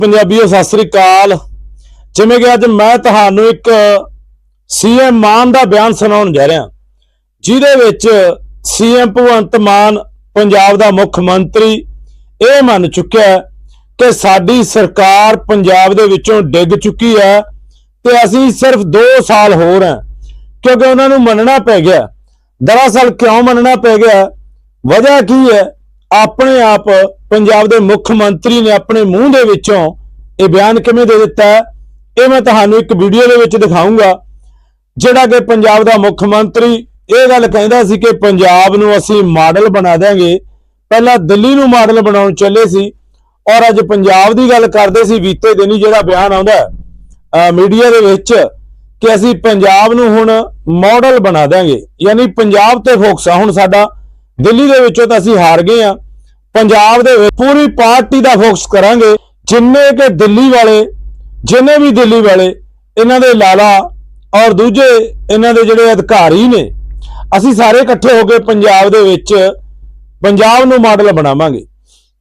ਪੰਜਾਬੀਓ ਸਤਿ ਸ੍ਰੀ ਅਕਾਲ। ਜਿਵੇਂ ਕਿ ਅੱਜ ਮੈਂ ਤੁਹਾਨੂੰ ਇੱਕ ਸੀਐਮ ਮਾਨ ਦਾ ਬਿਆਨ ਸੁਣਾਉਣ ਜਾ ਰਿਹਾ। ਜਿਹਦੇ ਵਿੱਚ ਸੀਐਮ ਭਗਵੰਤ ਮਾਨ, ਪੰਜਾਬ ਦਾ ਮੁੱਖ ਮੰਤਰੀ, ਇਹ ਮੰਨ ਚੁੱਕਿਆ ਕਿ ਸਾਡੀ ਸਰਕਾਰ ਪੰਜਾਬ ਦੇ ਵਿੱਚੋਂ ਡਿੱਗ ਚੁੱਕੀ ਹੈ ਤੇ ਅਸੀਂ ਸਿਰਫ 2 ਸਾਲ ਹੋਰ ਹਾਂ, ਕਿਉਂਕਿ ਉਹਨਾਂ ਨੂੰ ਮੰਨਣਾ ਪੈ ਗਿਆ। ਦਰਅਸਲ ਕਿਉਂ ਮੰਨਣਾ ਪੈ ਗਿਆ? ਵਜ੍ਹਾ ਕੀ ਹੈ? ਆਪਣੇ ਆਪ ਪੰਜਾਬ ਦੇ ਮੁੱਖ ਮੰਤਰੀ ਨੇ ਆਪਣੇ ਮੂੰਹ ਦੇ ਵਿੱਚੋਂ ਇਹ ਬਿਆਨ ਕਿਵੇਂ ਦੇ ਦਿੱਤਾ ਇਹ ਮੈਂ ਤੁਹਾਨੂੰ ਇੱਕ ਵੀਡੀਓ ਦੇ ਵਿੱਚ ਦਿਖਾਉਂਗਾ ਜਿਹੜਾ ਕਿ ਪੰਜਾਬ ਦਾ ਮੁੱਖ ਮੰਤਰੀ ਇਹ ਗੱਲ ਕਹਿੰਦਾ ਸੀ ਕਿ ਪੰਜਾਬ ਨੂੰ ਅਸੀਂ ਮਾਡਲ ਬਣਾ ਦੇਾਂਗੇ ਪਹਿਲਾਂ ਦਿੱਲੀ ਨੂੰ ਮਾਡਲ ਬਣਾਉਣ ਚੱਲੇ ਸੀ ਔਰ ਅੱਜ ਪੰਜਾਬ ਦੀ ਗੱਲ ਕਰਦੇ ਸੀ, ਬੀਤੇ ਦਿਨੀ ਜਿਹੜਾ ਬਿਆਨ ਆਉਂਦਾ ਮੀਡੀਆ ਦੇ ਵਿੱਚ ਕਿ ਅਸੀਂ ਪੰਜਾਬ ਨੂੰ ਹੁਣ ਮਾਡਲ ਬਣਾ ਦਾਂਗੇ ਯਾਨੀ ਪੰਜਾਬ ਤੇ ਫੋਕਸ ਆ, ਹੁਣ ਸਾਡਾ ਦਿੱਲੀ ਦੇ ਵਿੱਚੋਂ ਤਾਂ ਅਸੀਂ ਹਾਰ ਗਏ ਆ ਪੰਜਾਬ ਦੇ ਵਿੱਚ ਪੂਰੀ ਪਾਰਟੀ ਦਾ ਫੋਕਸ ਕਰਾਂਗੇ। ਜਿੰਨੇ ਕਿ ਦਿੱਲੀ ਵਾਲੇ, ਜਿੰਨੇ ਵੀ ਦਿੱਲੀ ਵਾਲੇ, ਇਹਨਾਂ ਦੇ ਲਾਲਾ ਔਰ ਦੂਜੇ ਇਹਨਾਂ ਦੇ ਜਿਹੜੇ ਅਧਿਕਾਰੀ ਨੇ, ਅਸੀਂ ਸਾਰੇ ਇਕੱਠੇ ਹੋ ਕੇ ਪੰਜਾਬ ਦੇ ਵਿੱਚ ਪੰਜਾਬ ਨੂੰ ਮਾਡਲ ਬਣਾਵਾਂਗੇ।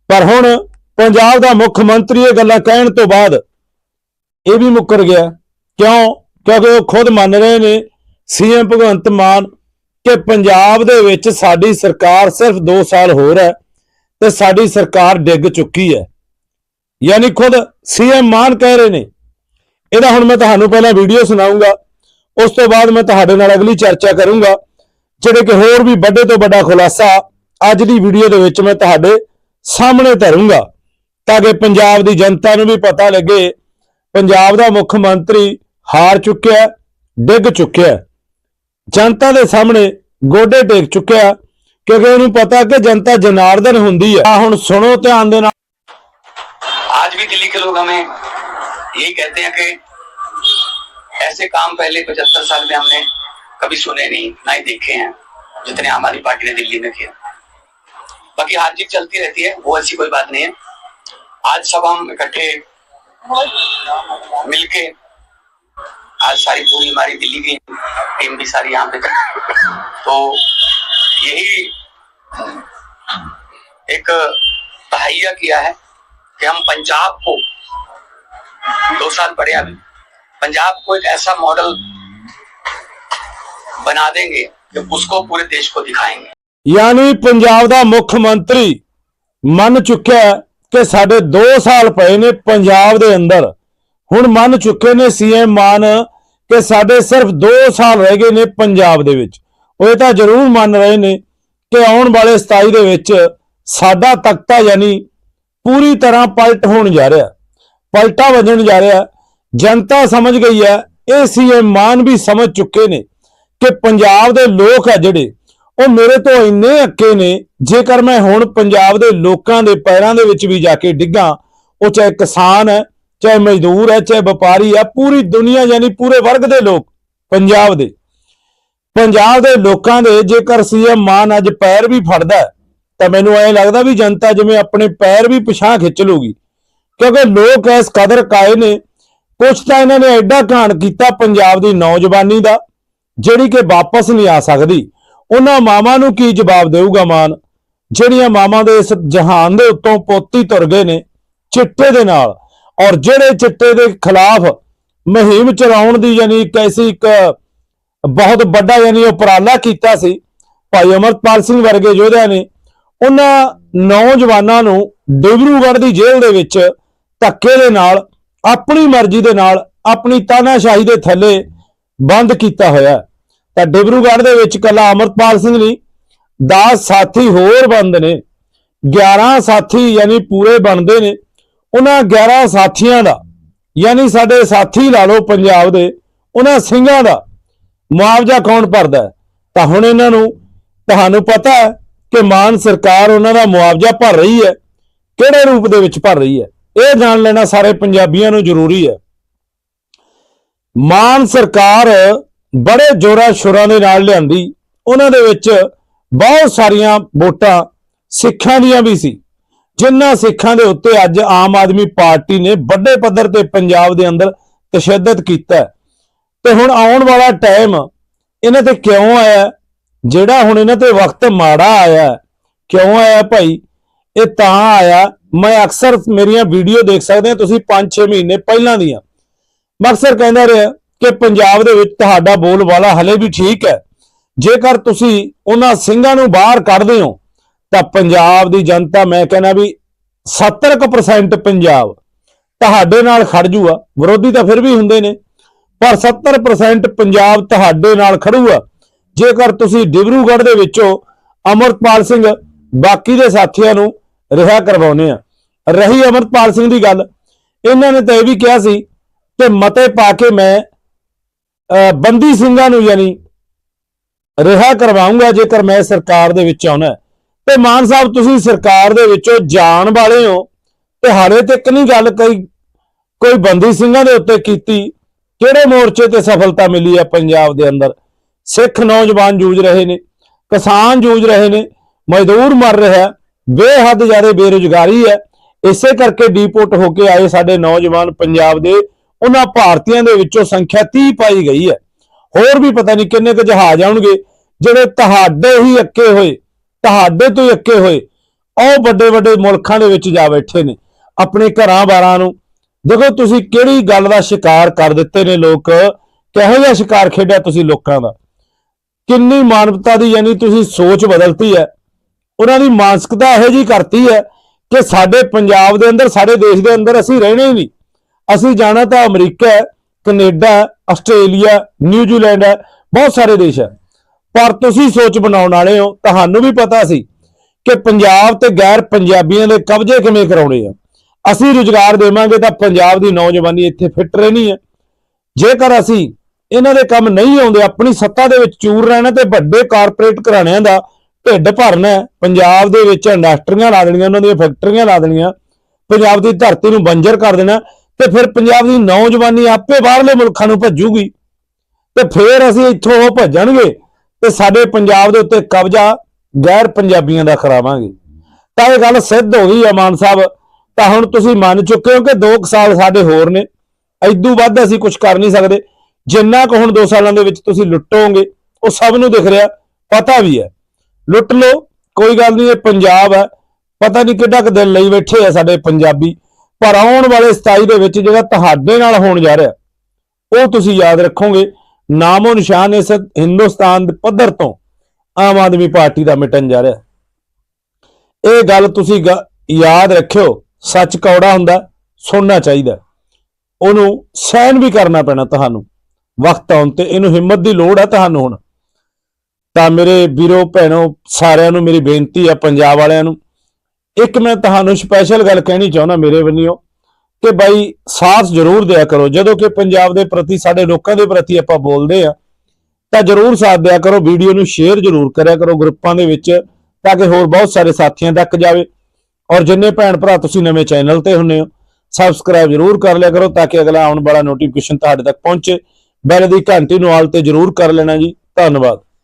ਪਰ ਹੁਣ ਪੰਜਾਬ ਦਾ ਮੁੱਖ ਮੰਤਰੀ ਇਹ ਗੱਲਾਂ ਕਹਿਣ ਤੋਂ ਬਾਅਦ ਇਹ ਵੀ ਮੁੱਕਰ ਗਿਆ। ਕਿਉਂ? ਕਿਉਂਕਿ ਉਹ ਖੁਦ ਮੰਨ ਰਹੇ ਨੇ ਸੀਐਮ ਭਗਵੰਤ ਮਾਨ ਕਿ ਪੰਜਾਬ ਦੇ ਵਿੱਚ ਸਾਡੀ ਸਰਕਾਰ ਸਿਰਫ 2 ਸਾਲ ਹੋਰ ਹੈ ਤੇ ਸਾਡੀ ਸਰਕਾਰ ਡਿੱਗ ਚੁੱਕੀ ਹੈ। ਯਾਨੀ ਖੁਦ ਸੀਐਮ ਮਾਨ ਕਹਿ ਰਹੇ ਨੇ। ਇਹਦਾ ਹੁਣ ਮੈਂ ਤੁਹਾਨੂੰ ਪਹਿਲਾਂ ਵੀਡੀਓ ਸੁਣਾਉਂਗਾ ਉਸ ਤੋਂ ਬਾਅਦ ਮੈਂ ਤੁਹਾਡੇ ਨਾਲ ਅਗਲੀ ਚਰਚਾ ਕਰੂੰਗਾ, ਜਿਹੜੇ ਕਿ ਹੋਰ ਵੀ ਵੱਡੇ ਤੋਂ ਵੱਡਾ ਖੁਲਾਸਾ ਅੱਜ ਦੀ ਵੀਡੀਓ ਦੇ ਵਿੱਚ ਮੈਂ ਤੁਹਾਡੇ ਸਾਹਮਣੇ ਧਰੂੰਗਾ, ਤਾਂ ਕਿ ਪੰਜਾਬ ਦੀ ਜਨਤਾ ਨੂੰ ਵੀ ਪਤਾ ਲੱਗੇ, ਪੰਜਾਬ ਦਾ ਮੁੱਖ ਮੰਤਰੀ ਹਾਰ ਚੁੱਕਿਆ, ਡਿੱਗ ਚੁੱਕਿਆ। ਜਨਤਾ ਦੇ ਸਾਹਮਣੇ ਗੋਡੇ ਟੇਕ ਚੁੱਕਿਆ ਹੈ, ਕਿਉਂਕਿ ਉਹਨੂੰ ਪਤਾ ਕਿ ਜਨਤਾ ਜਨਾਰਦਨ ਹੁੰਦੀ ਹੈ ਆ ਹੁਣ ਸੁਣੋ ਧਿਆਨ ਦੇ ਨਾਲ आज भी दिल्ली के लोग हमें यही कहते हैं कि ऐसे काम पहले पचहत्तर साल में हमने कभी सुने नहीं ना ही देखे हैं जितने हमारी पार्टी ने दिल्ली में किया बाकी हार जीत चलती रहती है वो ऐसी कोई बात नहीं है आज सब हम इकट्ठे मिलके आज सारी पूरी हमारी दिल्ली की टीम भी सारी यहाँ पे तो यही एक तहैया किया है कि हम पंजाब को दो साल पड़े अभी पंजाब को एक ऐसा मॉडल बना देंगे कि उसको पूरे देश को दिखाएंगे ਯਾਨੀ ਪੰਜਾਬ ਦਾ ਮੁੱਖ ਮੰਤਰੀ ਮੰਨ ਚੁੱਕਿਆ ਹੈ ਕਿ ਸਾਡੇ 2 ਸਾਲ ਪਏ ਨੇ ਪੰਜਾਬ ਦੇ ਅੰਦਰ ਹੁਣ ਮੰਨ ਚੁੱਕੇ ਨੇ ਸੀਐਮ ਮਾਨ ਕਿ ਸਾਡੇ ਸਿਰਫ 2 ਸਾਲ ਰਹਿ ਗਏ ਨੇ ਪੰਜਾਬ ਦੇ ਵਿੱਚ। ਉਹ ਇਹ ਤਾਂ ਜ਼ਰੂਰ ਮੰਨ ਰਹੇ ਨੇ ਕਿ ਆਉਣ ਵਾਲੇ 27 ਦੇ ਵਿੱਚ ਸਾਡਾ ਤਖਤਾ ਯਾਨੀ ਪੂਰੀ ਤਰ੍ਹਾਂ ਪਲਟ ਹੋਣ ਜਾ ਰਿਹਾ। ਪਲਟਾ ਵੱਜਣ ਜਾ ਰਿਹਾ। ਜਨਤਾ ਸਮਝ ਗਈ ਹੈ, ਇਹ ਸੀਐਮ ਮਾਨ ਵੀ ਸਮਝ ਚੁੱਕੇ ਨੇ ਕਿ ਪੰਜਾਬ ਦੇ ਲੋਕ ਆ ਜਿਹੜੇ, ਉਹ ਮੇਰੇ ਤੋਂ ਇੰਨੇ ਅੱਕੇ ਨੇ, ਜੇਕਰ ਮੈਂ ਹੁਣ ਪੰਜਾਬ ਦੇ ਲੋਕਾਂ ਦੇ ਪੈਰਾਂ ਦੇ ਵਿੱਚ ਵੀ ਜਾ ਕੇ ਡਿੱਗਾ, ਉਹ ਚਾਹੇ ਕਿਸਾਨ ਹੈ ਚਾਹੇ ਮਜ਼ਦੂਰ ਹੈ, ਚਾਹੇ ਵਪਾਰੀ ਹੈ, ਪੂਰੀ ਦੁਨੀਆ ਯਾਨੀ ਪੂਰੇ ਵਰਗ ਦੇ ਲੋਕ, ਪੰਜਾਬ ਦੇ। ਪੰਜਾਬ ਦੇ ਲੋਕਾਂ ਦੇ ਜੇਕਰ ਸੀਐਮ ਮਾਨ ਅੱਜ ਪੈਰ ਵੀ ਫੜਦਾ ਤਾਂ ਮੈਨੂੰ ਐਂ ਲੱਗਦਾ ਵੀ ਜਨਤਾ ਜਿਵੇਂ ਆਪਣੇ ਪੈਰ ਵੀ ਪਿਛਾਂ ਖਿੱਚ ਲੂਗੀ। ਕਿਉਂਕਿ ਲੋਕ ਇਸ ਕਦਰ ਕਾਏ ਨੇ, ਕੁਛ ਤਾਂ ਇਹਨਾਂ ਨੇ ਐਡਾ ਘਾਣ ਕੀਤਾ ਪੰਜਾਬ ਦੀ ਨੌਜਵਾਨੀ ਦਾ, ਜਿਹੜੀ ਕਿ ਵਾਪਸ ਨਹੀਂ ਆ ਸਕਦੀ। ਉਹਨਾਂ ਮਾਵਾਂ ਨੂੰ ਕੀ ਜਵਾਬ ਦੇਊਗਾ ਮਾਨ? ਜਿਹੜੀਆਂ ਮਾਵਾਂ ਦੇ ਇਸ ਜਹਾਨ ਦੇ ਉੱਤੋਂ ਪੋਤੀ ਤੁਰ ਗਏ ਨੇ, ਚਿੱਟੇ ਦੇ ਨਾਲ। ਔਰ ਜਿਹੜੇ ਚਿੱਟੇ ਦੇ ਖਿਲਾਫ ਮੁਹਿੰਮ ਚਲਾਉਣ ਦੀ ਯਾਨੀ ਇੱਕ ਐਸੀ ਇੱਕ ਬਹੁਤ ਵੱਡਾ ਯਾਨੀ ਉਪਰਾਲਾ ਕੀਤਾ ਸੀ, ਭਾਈ ਅਮਰਪਾਲ ਸਿੰਘ ਵਰਗੇ ਯੋਧਿਆਂ ਨੇ, ਉਹਨਾਂ ਨੌਜਵਾਨਾਂ ਨੂੰ ਡਿਬਰੂਗੜ੍ਹ ਦੀ ਜੇਲ੍ਹ ਦੇ ਵਿੱਚ ਧੱਕੇ ਦੇ ਨਾਲ, ਆਪਣੀ ਮਰਜ਼ੀ ਦੇ ਨਾਲ, ਆਪਣੀ ਤਾਨਾਸ਼ਾਹੀ ਦੇ ਥੱਲੇ ਬੰਦ ਕੀਤਾ ਹੋਇਆ ਤਾਂ ਡਿਬਰੂਗੜ੍ਹ ਦੇ ਵਿੱਚ ਕੱਲਾ ਅਮਰਪਾਲ ਸਿੰਘ ਨਹੀਂ 10 ਸਾਥੀ ਹੋਰ ਬੰਦ ਨੇ 11 ਸਾਥੀ ਯਾਨੀ ਪੂਰੇ ਬਣਦੇ ਨੇ। ਉਹਨਾਂ 11 ਸਾਥੀਆਂ ਦਾ, ਯਾਨੀ ਸਾਡੇ ਸਾਥੀ ਲਾ ਲਓ ਪੰਜਾਬ ਦੇ, ਉਹਨਾਂ ਸਿੰਘਾਂ ਦਾ ਮੁਆਵਜ਼ਾ ਕੌਣ ਭਰਦਾ ਤਾਂ ਹੁਣ ਇਹਨਾਂ ਨੂੰ, ਤੁਹਾਨੂੰ ਪਤਾ ਹੈ ਕਿ ਮਾਨ ਸਰਕਾਰ ਉਹਨਾਂ ਦਾ ਮੁਆਵਜ਼ਾ ਭਰ ਰਹੀ ਹੈ। ਕਿਹੜੇ ਰੂਪ ਦੇ ਵਿੱਚ ਭਰ ਰਹੀ ਹੈ? ਇਹ ਜਾਣ ਲੈਣਾ ਸਾਰੇ ਪੰਜਾਬੀਆਂ ਨੂੰ ਜ਼ਰੂਰੀ ਹੈ। ਮਾਨ ਸਰਕਾਰ ਬੜੇ ਜ਼ੋਰਾਂ ਸ਼ੋਰਾਂ ਦੇ ਨਾਲ ਲਿਆਂਦੀ। ਉਹਨਾਂ ਦੇ ਵਿੱਚ ਬਹੁਤ ਸਾਰੀਆਂ ਵੋਟਾਂ ਸਿੱਖਾਂ ਦੀਆਂ ਵੀ ਸੀ। ਜਿਨ੍ਹਾਂ ਸਿੱਖਾਂ ਦੇ ਉੱਤੇ ਅੱਜ ਆਮ ਆਦਮੀ ਪਾਰਟੀ ਨੇ ਵੱਡੇ ਪੱਧਰ ਤੇ ਪੰਜਾਬ ਦੇ ਅੰਦਰ ਤਸ਼ੱਦਦ ਕੀਤਾ ਹੈ। ਤੇ ਹੁਣ ਆਉਣ ਵਾਲਾ ਟਾਈਮ ਇਹਨਾਂ ਤੇ ਕਿਉਂ ਆਇਆ ਜਿਹੜਾ ਹੁਣ ਇਹਨਾਂ ਤੇ ਵਕਤ ਮਾੜਾ ਆਇਆ ਕਿਉਂ ਆਇਆ ਭਾਈ? ਇਹ ਤਾਂ ਆਇਆ, ਮੈਂ ਅਕਸਰ ਮੇਰੀਆਂ ਵੀਡੀਓ ਦੇਖ ਸਕਦੇ ਆ ਤੁਸੀਂ 5-6 ਮਹੀਨੇ ਪਹਿਲਾਂ ਦੀਆਂ। ਮੈਂ ਅਕਸਰ ਕਹਿੰਦਾ ਰਿਹਾ ਕਿ ਪੰਜਾਬ ਦੇ ਵਿੱਚ ਤੁਹਾਡਾ ਬੋਲਬਾਲਾ ਹਲੇ ਵੀ ਠੀਕ ਹੈ। ਜੇਕਰ ਤੁਸੀਂ ਉਹਨਾਂ ਸਿੰਘਾਂ ਨੂੰ ਬਾਹਰ ਕੱਢਦੇ ਹੋ ਤਾਂ ਪੰਜਾਬ ਦੀ ਜਨਤਾ, ਮੈਂ ਕਹਿੰਦਾ ਵੀ 70% ਪੰਜਾਬ ਤੁਹਾਡੇ ਨਾਲ ਖੜ ਜੂਗਾ। ਵਿਰੋਧੀ ਤਾਂ ਫਿਰ ਵੀ ਹੁੰਦੇ ਨੇ, ਪਰ 70% ਪੰਜਾਬ ਤੁਹਾਡੇ ਨਾਲ ਖੜੂਗਾ। ਜੇਕਰ ਤੁਸੀਂ ਡਿਬਰੂਗੜ੍ਹ ਦੇ ਵਿੱਚੋਂ ਅਮਰਪਾਲ ਸਿੰਘ ਬਾਕੀ ਦੇ ਸਾਥੀਆਂ ਨੂੰ ਰਿਹਾ ਕਰਵਾਉਨੇ ਆ। ਰਹੀ ਅਮਰਪਾਲ ਸਿੰਘ ਦੀ ਗੱਲ, ਇਹਨਾਂ ਨੇ ਤਾਂ ਇਹ ਵੀ ਕਿਹਾ ਸੀ ਕਿ ਮਤੇ ਪਾ ਕੇ ਮੈਂ ਬੰਦੀ ਸਿੰਘਾਂ ਨੂੰ ਯਾਨੀ ਰਿਹਾ ਕਰਵਾਉਂਗਾ ਜੇਕਰ ਮੈਂ ਸਰਕਾਰ ਦੇ ਵਿੱਚ ਆਉਣਾ। ਤੇ ਮਾਨ ਸਾਹਿਬ, ਤੁਸੀਂ ਸਰਕਾਰ ਦੇ ਵਿੱਚੋਂ ਜਾਣ ਵਾਲੇ ਹੋ ਤੇ ਹਾਲੇ ਤੱਕ ਨਹੀਂ ਗੱਲ ਕੋਈ ਕੋਈ ਬੰਦੀ ਸਿੰਘਾਂ ਦੇ ਉੱਤੇ ਕੀਤੀ, ਕਿਹੜੇ ਮੋਰਚੇ ਤੇ ਸਫਲਤਾ ਮਿਲੀ ਹੈ ਪੰਜਾਬ ਦੇ ਅੰਦਰ? ਸਿੱਖ ਨੌਜਵਾਨ ਜੂਝ ਰਹੇ ਨੇ, ਕਿਸਾਨ ਜੂਝ ਰਹੇ ਨੇ, ਮਜ਼ਦੂਰ ਮਰ ਰਿਹਾ ਬੇਹੱਦ ਜ਼ਿਆਦਾ ਬੇਰੁਜ਼ਗਾਰੀ ਹੈ। ਇਸੇ ਕਰਕੇ ਡੀਪੋਰਟ ਹੋ ਕੇ ਆਏ ਸਾਡੇ ਨੌਜਵਾਨ ਪੰਜਾਬ ਦੇ, ਉਹਨਾਂ ਭਾਰਤੀਆਂ ਦੇ ਵਿੱਚੋਂ ਸੰਖਿਆ 30 ਪਾਈ ਗਈ ਹੈ। ਹੋਰ ਵੀ ਪਤਾ ਨਹੀਂ ਕਿੰਨੇ ਕੁ ਜਹਾਜ਼ ਆਉਣਗੇ, ਜਿਹੜੇ ਤੁਹਾਡੇ ਹੀ ਅੱਕੇ ਹੋਏ। ਤੁਹਾਡੇ ਤੋਂ ਅੱਕੇ ਹੋਏ। ਉਹ ਵੱਡੇ ਵੱਡੇ ਮੁਲਕਾਂ ਦੇ ਵਿੱਚ ਜਾ ਬੈਠੇ ਨੇ, ਆਪਣੇ ਘਰਾਂ ਬਾਰਾਂ ਨੂੰ। ਦੇਖੋ ਤੁਸੀਂ ਕਿਹੜੀ ਗੱਲ ਦਾ ਸ਼ਿਕਾਰ ਕਰ ਦਿੱਤੇ ਨੇ ਲੋਕ, ਕਿਹੋ ਜਿਹਾ ਸ਼ਿਕਾਰ ਖੇਡਿਆ ਤੁਸੀਂ ਲੋਕਾਂ ਦਾ। ਕਿੰਨੀ ਮਾਨਵਤਾ ਦੀ ਯਾਨੀ ਤੁਸੀਂ ਸੋਚ ਬਦਲਤੀ ਹੈ। ਉਹਨਾਂ ਦੀ ਮਾਨਸਿਕਤਾ ਇਹੋ ਜੀ ਕਰਤੀ ਹੈ ਕਿ ਸਾਡੇ ਪੰਜਾਬ ਦੇ ਅੰਦਰ, ਸਾਡੇ ਦੇਸ਼ ਦੇ ਅੰਦਰ ਅਸੀਂ ਰਹਿਣਾ ਹੀ ਨਹੀਂ। ਅਸੀਂ ਜਾਣਾ ਤਾਂ ਅਮਰੀਕਾ ਹੈ, ਕੈਨੇਡਾ ਆਸਟ੍ਰੇਲੀਆ ਨਿਊਜ਼ੀਲੈਂਡ ਹੈ, ਬਹੁਤ ਸਾਰੇ ਦੇਸ਼ ਹੈ। ਪਰ ਤੁਸੀਂ ਸੋਚ ਬਣਾਉਣ ਵਾਲੇ ਹੋ, ਤੁਹਾਨੂੰ ਵੀ ਪਤਾ ਸੀ ਕਿ ਪੰਜਾਬ ਤੇ ਗੈਰ ਪੰਜਾਬੀਆਂ ਦੇ ਕਬਜ਼ੇ ਕਿਵੇਂ ਕਰਾਉਣੇ ਆ। ਅਸੀਂ ਰੁਜ਼ਗਾਰ ਦੇਵਾਂਗੇ ਤਾਂ ਪੰਜਾਬ ਦੀ ਨੌਜਵਾਨੀ ਇੱਥੇ ਫਿੱਟ ਰਹਿਣੀ ਹੈ ਜੇਕਰ ਅਸੀਂ ਇਹਨਾਂ ਦੇ ਕੰਮ ਨਹੀਂ ਆਉਂਦੇ, ਆਪਣੀ ਸੱਤਾ ਦੇ ਵਿੱਚ ਚੂਰ ਰਹਿਣਾ ਤੇ ਵੱਡੇ ਕਾਰਪੋਰੇਟ ਘਰਾਣਿਆਂ ਦਾ ਢਿੱਡ ਭਰਨਾ ਪੰਜਾਬ ਦੇ ਵਿੱਚ ਇੰਡਸਟਰੀਆਂ ਲਾ ਦੇਣੀਆਂ, ਉਹਨਾਂ ਦੀਆਂ ਫੈਕਟਰੀਆਂ ਲਾ ਦੇਣੀਆਂ, ਪੰਜਾਬ ਦੀ ਧਰਤੀ ਨੂੰ ਬੰਜਰ ਕਰ ਦੇਣਾ, ਤੇ ਫਿਰ ਪੰਜਾਬ ਦੀ ਨੌਜਵਾਨੀ ਆਪੇ ਬਾਹਰਲੇ ਮੁਲਕਾਂ ਨੂੰ ਭੱਜੂਗੀ। ਤੇ ਫਿਰ ਅਸੀਂ ਇੱਥੋਂ ਉਹ ਭੱਜਣਗੇ ਤੇ ਸਾਡੇ ਪੰਜਾਬ ਦੇ ਉੱਤੇ ਕਬਜ਼ਾ ਗੈਰ ਪੰਜਾਬੀਆਂ ਦਾ ਕਰਾਵਾਂਗੇ। ਤਾਂ ਇਹ ਗੱਲ ਸਿੱਧ ਹੋ ਗਈ ਆ ਮਾਨ ਸਾਹਿਬ। ਤਾਂ ਹੁਣ ਤੁਸੀਂ ਮੰਨ ਚੁੱਕੇ ਹੋ ਕਿ 2 ਸਾਲ ਸਾਡੇ ਹੋਰ ਨੇ। ਐਦੂ ਵੱਧ ਅਸੀਂ ਕੁਝ ਕਰ ਨਹੀਂ ਸਕਦੇ। ਜਿੰਨਾ ਕੁ ਹੁਣ 2 ਸਾਲਾਂ ਦੇ ਵਿੱਚ ਤੁਸੀਂ ਲੁੱਟੋਗੇ, ਉਹ ਸਭ ਨੂੰ ਦਿਖ ਰਿਹਾ। ਪਤਾ ਵੀ ਹੈ। ਲੁੱਟ ਲਓ, ਕੋਈ ਗੱਲ ਨਹੀਂ, ਇਹ ਪੰਜਾਬ ਹੈ। ਪਤਾ ਨਹੀਂ ਕਿੱਡਾ ਕੁ ਦਿਨ ਲਈ ਬੈਠੇ ਆ ਸਾਡੇ ਪੰਜਾਬੀ। ਪਰ ਆਉਣ ਵਾਲੇ 27 ਦੇ ਵਿੱਚ ਜਿਹੜਾ ਤੁਹਾਡੇ ਨਾਲ ਹੋਣ ਜਾ ਰਿਹਾ, ਉਹ ਤੁਸੀਂ ਯਾਦ ਰੱਖੋਗੇ। ਨਾਮੋ ਨਿਸ਼ਾਨ ਇਸ ਹਿੰਦੁਸਤਾਨ ਦੇ ਪੱਧਰ ਤੋਂ ਆਮ ਆਦਮੀ ਪਾਰਟੀ ਦਾ ਮਿਟਣ ਜਾ ਰਿਹਾ। ਇਹ ਗੱਲ ਤੁਸੀਂ ਗ- ਯਾਦ ਰੱਖਿਓ, ਸੱਚ ਕੌੜਾ ਹੁੰਦਾ, ਸੁਣਨਾ ਚਾਹੀਦਾ। ਉਹਨੂੰ ਸਹਿਨ ਵੀ ਕਰਨਾ ਪੈਣਾ ਤੁਹਾਨੂੰ। ਵਕਤ ਆਉਣ ਤੇ ਇਹਨੂੰ ਹਿੰਮਤ ਦੀ ਲੋੜ ਹੈ ਤੁਹਾਨੂੰ ਹੁਣ। ਤਾਂ ਮੇਰੇ ਵੀਰੋ, ਭੈਣੋ, ਸਾਰਿਆਂ ਨੂੰ ਮੇਰੀ ਬੇਨਤੀ ਆ, ਪੰਜਾਬ ਵਾਲਿਆਂ ਨੂੰ। ਇੱਕ ਮੈਂ ਤੁਹਾਨੂੰ ਸਪੈਸ਼ਲ ਗੱਲ ਕਹਿਣੀ ਚਾਹੁੰਦਾ ਮੇਰੇ ਵੱਲੋਂ। ਕਿ ਬਾਈ ਸਾਥ ਜ਼ਰੂਰ ਦਿਆ ਕਰੋ। ਜਦੋਂ ਕਿ ਪੰਜਾਬ ਦੇ ਪ੍ਰਤੀ, ਸਾਡੇ ਲੋਕਾਂ ਦੇ ਪ੍ਰਤੀ ਆਪਾਂ ਬੋਲਦੇ ਆ ਤਾਂ ਜ਼ਰੂਰ ਸਾਥ ਦਿਆ ਕਰੋ। ਵੀਡੀਓ ਨੂੰ ਸ਼ੇਅਰ ਜ਼ਰੂਰ ਕਰਿਆ ਕਰੋ ਗਰੁੱਪਾਂ ਦੇ ਵਿੱਚ, ਤਾਂ ਕਿ ਹੋਰ ਬਹੁਤ ਸਾਰੇ ਸਾਥੀਆਂ ਤੱਕ ਜਾਵੇ। ਔਰ ਜਿੰਨੇ ਭੈਣ ਭਰਾ ਤੁਸੀਂ ਨਵੇਂ ਚੈਨਲ ਤੇ ਹੁੰਨੇ ਹੋ, ਸਬਸਕ੍ਰਾਈਬ ਜ਼ਰੂਰ ਕਰ ਲਿਆ ਕਰੋ, ਤਾਂ ਕਿ ਅਗਲਾ ਆਉਣ ਵਾਲਾ ਨੋਟੀਫਿਕੇਸ਼ਨ ਤੁਹਾਡੇ ਤੱਕ ਪਹੁੰਚੇ। ਬੈਲ ਦੀ ਘੰਟੀ ਨੂੰ ਆਲ ਤੇ ਜ਼ਰੂਰ ਕਰ ਲੈਣਾ ਜੀ। ਧੰਨਵਾਦ।